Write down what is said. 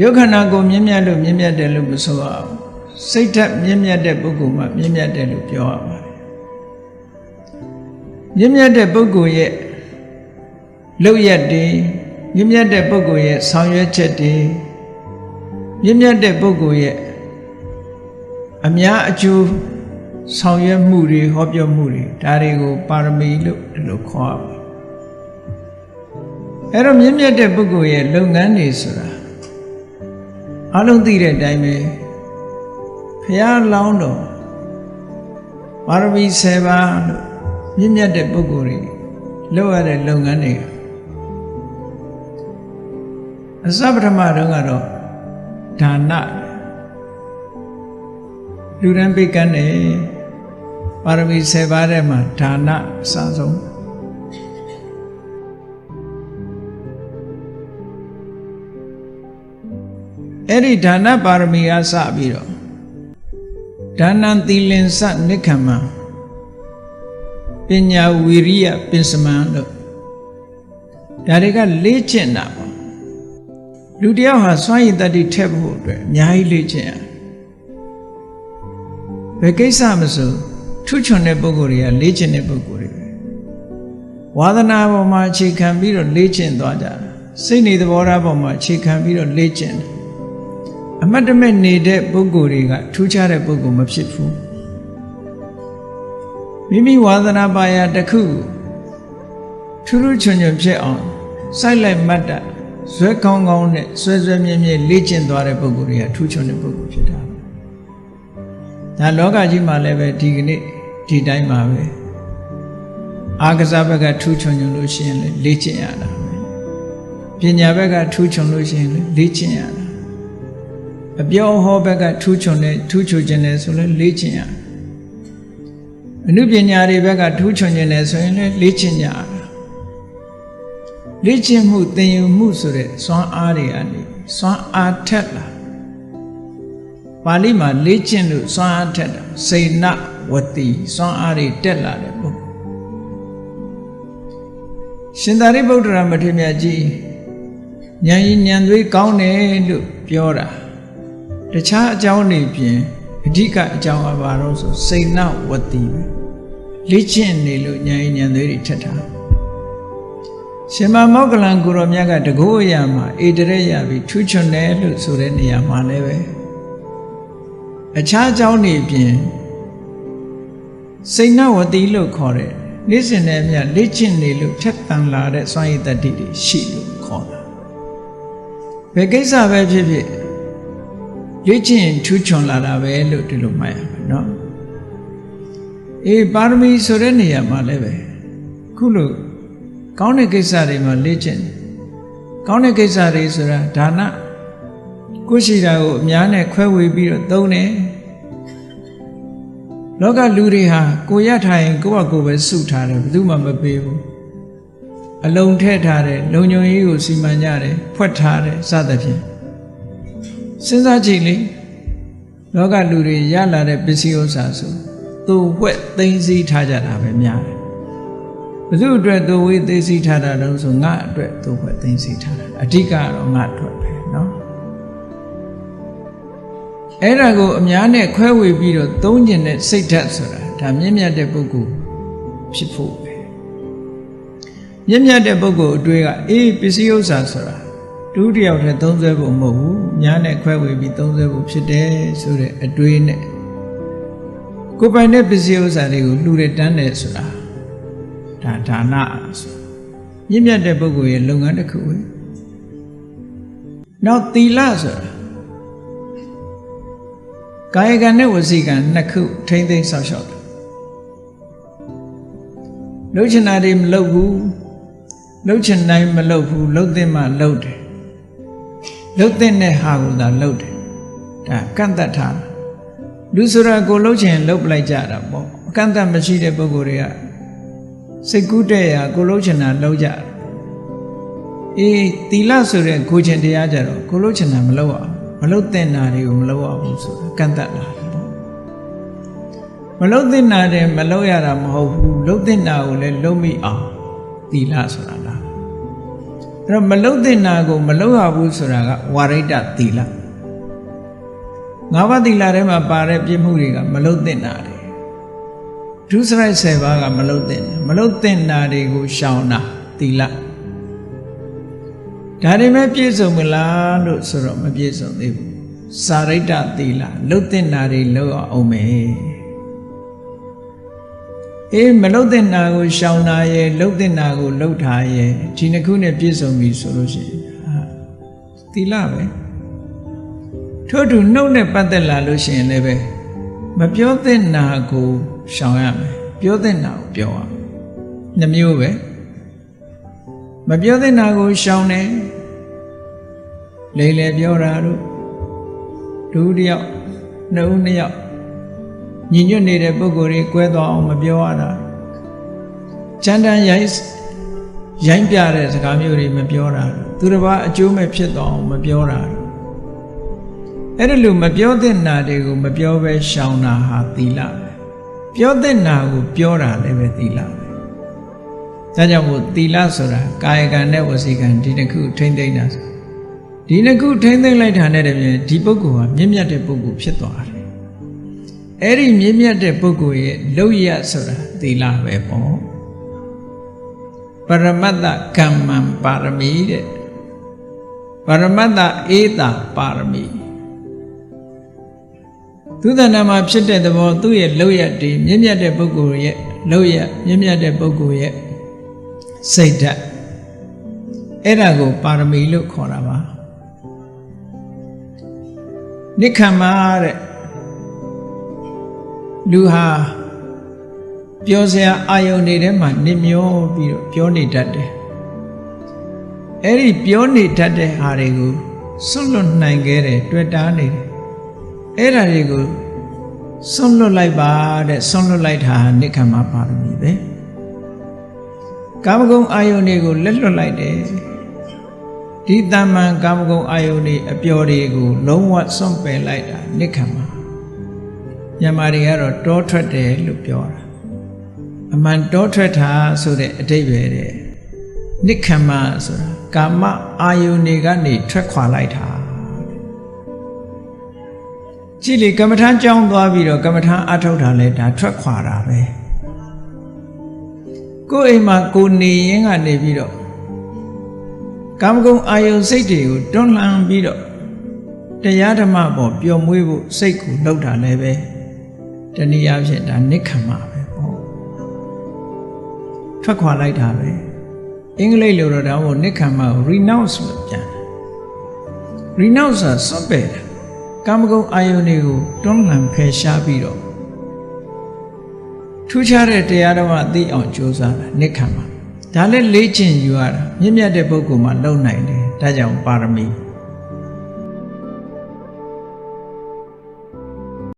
ရုပ်ခန္ဓာကိုမြင့်မြတ်လို့မြင့်မြတ်တယ်လို့မဆိုရအောင်စိတ်ဓာတ်မြင့်မြတ်တဲ့ပုဂ္ဂိုလ်မှမြင့်မြတ်တယ်လို့ပြောရပါတယ်မြင့်မြတ်တဲ့ပုဂ္ဂိုလ်ရဲ့လုပ်ရက်တွေမြင့်မြတ်တဲ့ပုဂ္ဂိုလ်ရဲ့ဆောင်ရွက်ချက်တွေမြင့်မြတ်တဲ့ပုဂ္ဂိုလ်ရဲ့အများအကျိုးဆောင်ရွက်မှုတွေဟောပြောမှုတွေဒါတွေကိုပါရမီလို့ဒီလိုခေါ်ရပါတယ်အဲ့တော့မြင့်မြတ်တဲ့ပုဂ္ဂိုလ်ရဲ့လုပ်ငန်းတွေဆိုတာ အလုံးသိတဲ့အတိုင်းပဲဘုရားလောင်းတော်ပါရမီ7ပါးလို့မြင့်မြတ်တဲ့ပုဂ္ဂိုလ်တွေလုပ်ရတဲ့လုပ်ငန်းတွေအစပထမတုန်းကတော့ဒါနလူရန်ပိတ်ကန်းတယ်ပါရမီ7ပါးထဲမှာဒါနအစဆုံး အဲ့ဒီဒါနပါရမီကစပြီးတော့ဒါနံသီလင်္စနိက္ခမံပညာဝီရိယပင်စမံလို့ဒါတွေကလေ့ကျင့်တာပေါ့လူတယောက်ဟာစွမ်းရည်တတ္တိထက်ဖို့အတွက်အများကြီးလေ့ကျင့်ရဘယ်ကိစ္စမဆိုထုချွန်တဲ့ပုဂ္ဂိုလ်တွေကလေ့ကျင့်တဲ့ပုဂ္ဂိုလ်တွေပဲဝါသနာပေါ်မှာအခြေခံပြီးတော့လေ့ကျင့်သွားကြတာစိတ်နေသဘောထားပေါ်မှာအခြေခံပြီးတော့လေ့ကျင့်တယ် အမတ်တမဲ့နေတဲ့ပုဂ္ဂိုလ်တွေကထူးခြားတဲ့ပုဂ္ဂိုလ်မဖြစ်ဘူးမိမိဝါသနာပါရာတစ်ခုထူးထူးချွန်ချွန်ဖြစ်အောင်စိုက်လိုက်မှတ်တာဇွဲကောင်းကောင်းနဲ့ဆွဲဆွဲမြဲမြဲလေ့ကျင့်သွားတဲ့ပုဂ္ဂိုလ်တွေကထူးချွန်တဲ့ပုဂ္ဂိုလ်ဖြစ်တာဒါလောကကြီးမှာလည်းပဲဒီကနေ့ဒီတိုင်းမှာပဲအာကစားဘက်ကထူးချွန်ချွန်လို့ရှိရင်လည်းလေ့ကျင့်ရတာပဲပညာဘက်ကထူးချွန်လို့ရှိရင်လည်းလေ့ကျင့်ရတာ အပြောဟောဘက်ကထူးချွန်တဲ့ထူးချွန်ခြင်းတယ်ဆိုလည်းလေ့ကျင့်ရအနုပညာတွေဘက်ကထူးချွန်ခြင်းတယ်ဆိုရင်လည်းလေ့ကျင့်ကြရတာလေ့ကျင့်မှုသင်ယူမှုဆိုတဲ့စွမ်းအားတွေကနေစွမ်းအားထက်လာပါဠိမှာလေ့ကျင့်လို့စွမ်းအားထက်တာစေနဝတိစွမ်းအားတွေတက်လာတဲ့ပုဂ္ဂိုလ်ရှင်သာရိပုတ္တရာမထေရမြတ်ကြီးဉာဏ်ရည်ဉာဏ်သွေးကောင်းတယ်လို့ပြောတာ တခြားအကြောင်းတွေပြင်အဓိကအကြောင်းအပါတော့ဆိုစိန်နဝတိပဲလေ့ကျင့်နေလို့ဉာဏ်ရည်ဉာဏ်သွေးတွေထက်တာရှင်မမောကလန်ကိုရောမြတ်ကတကိုးအရာမှာအေတရက်ရပြီးထူးချွန်တယ်လို့ဆိုတဲ့နေရာမှာလည်းပဲအခြားအကြောင်းတွေပြင်စိန်နဝတိလို့ခေါ်တဲ့နေ့စဉ်နဲ့အမျှလေ့ကျင့်နေလို့ထက်တန်လာတဲ့စွမ်းရည်တတ္တိတွေရှိလို့ခေါ်တာဘယ်ကိစ္စပဲဖြစ်ဖြစ် လေ့ကျင့်ထူးချွန်လာတာပဲလို့ဒီလိုမှတ်ရမယ်နော်အေးပါရမီဆိုတဲ့နေရာမှာလည်းပဲခုလို့ကောင်းတဲ့ကိစ္စတွေမှာလေ့ကျင့်ကောင်းတဲ့ကိစ္စတွေဆိုတာဒါနကိုရှိတာကိုအများနဲ့ခွဲဝေပြီးတော့သုံးတယ်လောကလူတွေဟာကိုရထားရင်ကိုယ့်ဘကိုယ်ပဲစုထားတယ်ဘယ်သူမှမပေးဘူးအလုံးထည့်ထားတယ်လုံညုံရေးကိုစီမံကြတယ်ဖွက်ထားတယ်စသဖြင့် စဉ်းစားကြည့်လေလောကလူတွေရလာတဲ့ပစ္စည်းဥစ္စာဆိုသူ့ဝက်သိမ်းစည်းထားကြတာပဲများတယ်ဘယ်သူအတွက်သူဝေးသိသိထားတာလို့ဆိုငါအတွက်သူဝက်သိသိထားတာအဓိကတော့ငါအတွက်ပဲเนาะအဲ့ဒါကိုအများနဲ့ခွဲဝေပြီးတော့သုံးကျင်တဲ့စိတ်ဓာတ်ဆိုတာဒါမြင့်မြတ်တဲ့ပုဂ္ဂိုလ်ဖြစ်ဖို့ပဲမြင့်မြတ်တဲ့ပုဂ္ဂိုလ်အတွေ့ကအေးပစ္စည်းဥစ္စာဆိုတာ ဒုတိယတည်းသုံးဆွဲဖို့မဟုတ်ဘူးများနဲ့ခွဲဝေပြီးသုံးဆွဲဖို့ဖြစ်တယ်ဆိုတဲ့အတွေ့နဲ့ကိုယ်ပိုင်တဲ့ပစ္စည်းဥစ္စာတွေကိုလှူတဲ့တန်းတယ်ဆိုတာဒါဒါနဆိုမြင့်မြတ်တဲ့ပုဂ္ဂိုလ်ရဲ့လုပ်ငန်းတစ်ခုပဲနောက်သီလဆိုတာကာယကံနဲ့ဝစီကံနှစ်ခုထိမ့်သိမ့်ဆောက်ရှောက်တယ်လှုပ်ချင်တာတွေမလှုပ်ဘူးလှုပ်ချင်တိုင်းမလှုပ်ဘူးလှုပ်သင့်မှလှုပ်တယ် လှုပ်သင့်တဲ့ဟာကိုသာလှုပ်တယ်ဒါကန့်တတ်ထားလူဆိုတာကိုလှုပ်ချင်လှုပ်ပလိုက်ကြတာပေါ့အကန့်တတ်မရှိတဲ့ပုဂ္ဂိုလ်တွေကစိတ်ကူးတဲ့ရာကိုလှုပ်ချင်တာလှုပ်ကြတယ်အေးသီလဆိုတဲ့ကိုချင်တရားကြတော့ကိုလှုပ်ချင်တာမလှုပ်အောင်မလှုပ်တဲ့နာတွေကိုမလှုပ်အောင်ဆိုတာကန့်တတ်လာတယ်ပေါ့မလှုပ်တဲ့နာတွေမလှုပ်ရတာမဟုတ်ဘူးလှုပ်တဲ့နာကိုလည်းလှုပ်မိအောင်သီလဆိုတာလားသ အဲ့တော့မလုတ်တဲ့နာကိုမလုတ်ရဘူးဆိုတာကဝါရိတ္တသီလငါးပါးသီလထဲမှာပါတဲ့ပြည့်မှုတွေကမလုတ်တဲ့နာတွေဒုစရိုက်10ပါးကမလုတ်တဲ့နာမလုတ်တဲ့နာတွေကိုရှောင်တာသီလဒါတွေမဲ့ပြည့်စုံမလားလို့ဆိုတော့မပြည့်စုံသေးဘူးစာရိတ္တသီလလုတ်တဲ့နာတွေလောက်အောင်မယ် အေးမလုတ်တဲ့နာကိုရှောင်တာရဲ့လုတ်တဲ့နာကိုလုတ်ထားရဲ့ဒီနှစ်ခုနဲ့ပြည့်စုံပြီဆိုလို့ရှိရင်ဟာသီလပဲထို့တူနှုတ်နဲ့ပတ်သက်လာလို့ရှိရင်လည်းပဲမပြောတဲ့နာကိုရှောင်ရမယ်ပြောတဲ့နာကိုပြောရမယ်နှမျိုးပဲမပြောတဲ့နာကိုရှောင်တယ်လေလေပြောတာတို့ဒုတိယနှစ်ဦးနှစ်ယောက် ညီညွတ်နေတဲ့ပုဂ္ဂိုလ်တွေကွဲသွားအောင်မပြောရတာချမ်းတမ်းရိုင်းရိုင်းပြတဲ့စကားမျိုးတွေမပြောတာသူတစ်ပါးအကျိုးမဲ့ဖြစ်သွားအောင်မပြောတာအဲ့ဒါလိုမပြောတဲ့နာတွေကိုမပြောဘဲရှောင်တာဟာသီလပဲပြောတဲ့နာကိုပြောတာလည်းပဲသီလပဲဒါကြောင့်မို့သီလဆိုတာကာယကံနဲ့ဝစီကံဒီတစ်ခုထိမ့်သိမ့်တာဆိုဒီနှစ်ခုထိမ့်သိမ့်လိုက်တာနဲ့တည်းဒီပုဂ္ဂိုလ်ဟာမြင့်မြတ်တဲ့ပုဂ္ဂိုလ်ဖြစ်သွားတယ် အဲ့ဒီမြင့်မြတ်တဲ့ပုဂ္ဂိုလ်ရဲ့လောက်ရဆိုတာသီလပဲပေါ့ပရမတ္တကမ္မံပါရမီတဲ့ပရမတ္တအေတာပါရမီသူတဏ္ဍာမှာဖြစ်တဲ့သဘောသူ့ရဲ့လောက်ရတည်မြင့်မြတ်တဲ့ပုဂ္ဂိုလ်ရဲ့လောက်ရမြင့်မြတ်တဲ့ပုဂ္ဂိုလ်ရဲ့စိတ်ဓာတ်အဲ့ဒါကိုပါရမီလို့ခေါ်တာပါနိခမ္မာတဲ့ လူဟာပြောစရာအာယုန်တွေထဲမှာနစ်မျောပြီးတော့ပြောနေတတ်တယ်အဲ့ဒီပြောနေတတ်တဲ့ဟာတွေကိုဆွတ်လွတ်နိုင်ခဲ့တယ်တွေ့တာနေတယ်အဲ့ဒါတွေကိုဆွတ်လွတ်လိုက်ပါတဲ့ဆွတ်လွတ်လိုက်တာဟာနိခမ္မာပါရမီပဲကာမဂုဏ်အာယုန်တွေကိုလက်လွတ်လိုက်တယ်ဒီတမန်ကာမဂုဏ်အာယုန်တွေအပျော်တွေကိုလုံးဝစွန့်ပယ်လိုက်တာနိခမ္မာ မြန်မာတွေကတော့တောထွက်တယ်လို့ပြောတာအမှန်တောထွက်တာဆိုတဲ့အတိတ်ပဲတဲ့နိခမ္မာဆိုတာကာမအာယုန်တွေကနေထွက်ခွာလိုက်တာကြည့်လေကမ္မထမ်းကြောင်းသွားပြီးတော့ကမ္မထမ်းအထုတ်တာလဲဒါထွက်ခွာတာပဲကိုယ်အိမ်မှာကိုနေရင်ကနေပြီးတော့ကာမဂုဏ်အာယုန်စိတ်တွေကိုတွန်းလှန်ပြီးတော့တရားဓမ္မပေါ်ပျော်မွေးဖို့စိတ်ကိုလှုပ်တာလည်းပဲ တနည်းအားဖြင့်ဒါနိခမ္မပဲပေါ့ထွက်ခွာလိုက်တာပဲအင်္ဂလိပ်လိုတော့ဒါမို့နိခမ္မကို renounce လို့ပြန်တယ် renounce ဆိုစွန့်ပယ်တာကာမဂုဏ်အာယုန်တွေကိုတွန်းလှန်ဖယ်ရှားပြီးတော့ထူးခြားတဲ့တရားဓမ္မသိအောင်ကြိုးစားတာနိခမ္မဒါလည်းလေ့ကျင့်ယူရတာမြင့်မြတ်တဲ့ပုဂ္ဂိုလ်မှလုံနိုင်တယ်ဒါကြောင့်ပါရမီ